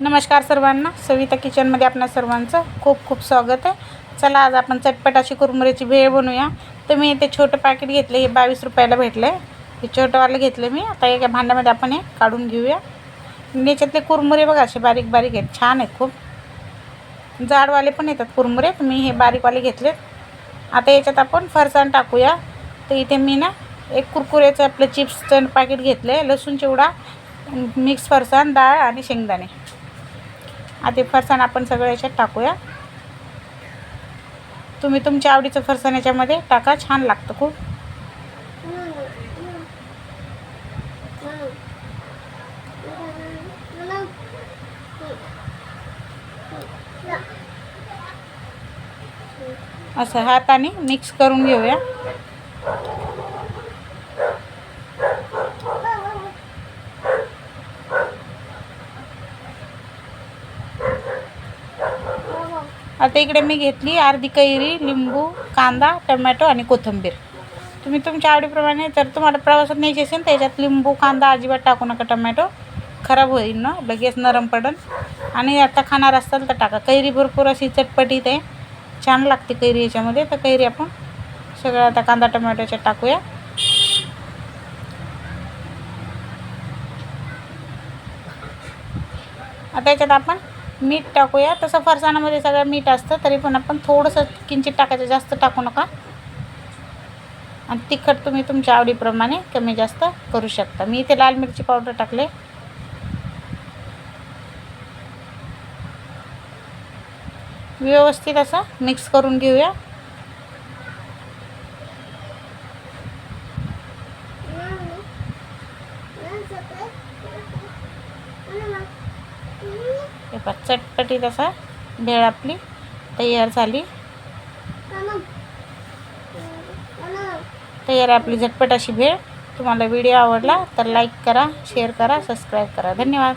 नमस्कार सर्वांना. सविता किचनमध्ये आपणा सर्वांचं खूप खूप स्वागत आहे. चला आज आपण चटपट अशी कुरमुऱ्याची भेळ बनवूया. तर मी ते छोटं पॅकेट घेतलं हे बावीस रुपयाला भेटलं आहे हे छोटंवालं घेतलं मी. आता एका भांड्यामध्ये आपण हे काढून घेऊया. याच्यातले कुरमुरे बघा असे बारीक बारीक आहेत. छान आहेत खूप. जाडवाले पण येतात कुरमुरे. तर मी हे बारीकवाले घेतलेत. आता याच्यात आपण फरसाण टाकूया. तर इथे मी ना एक कुरकुऱ्याचं आपलं चिप्सचं पॅकेट घेतलं आहे लसूण चिवडा मिक्स फरसाण डाळ आणि शेंगदाणे. आता फरसाण आपण सगळं याच्यात टाकूया. तुम्ही तुमच्या आवडीचं फरसाण याच्यामध्ये टाका छान लागतं खूप. असं हाताने मिक्स करून घेऊया. आता इकडे मी घेतली अर्धी कैरी लिंबू कांदा टमॅटो आणि कोथिंबीर. तुम्ही तुमच्या आवडीप्रमाणे जर तुम्हाला प्रवासात न्यायची असेल तर याच्यात लिंबू कांदा अजिबात टाकू नका टमॅटो. खराब होईल ना लगेच नरम पडन आणि आता खाणार असाल तर टाका. कैरी भरपूर अशी चटपटीत आहे. छान लागते कैरी याच्यामध्ये. तर कैरी आपण सगळं आता कांदा टमॅटोच्या टाकूया. आता याच्यात आपण मीठ टाकूया. तसं फरसाणामध्ये सगळं मीठ असतं तरी पण आपण थोडंसं किंचित टाकायचं जास्त टाकू नका. आणि तिखट तुम्ही तुमच्या आवडीप्रमाणे कमी जास्त करू शकता. मी इथे लाल मिरची पावडर टाकले. व्यवस्थित असं मिक्स करून घेऊया. हे पहा चटपटीत असा भेळ आपली तयार झाली. तयार आपली झटपट अशी भेळ. तुम्हाला व्हिडिओ आवडला तर लाईक करा शेअर करा सबस्क्राईब करा. धन्यवाद.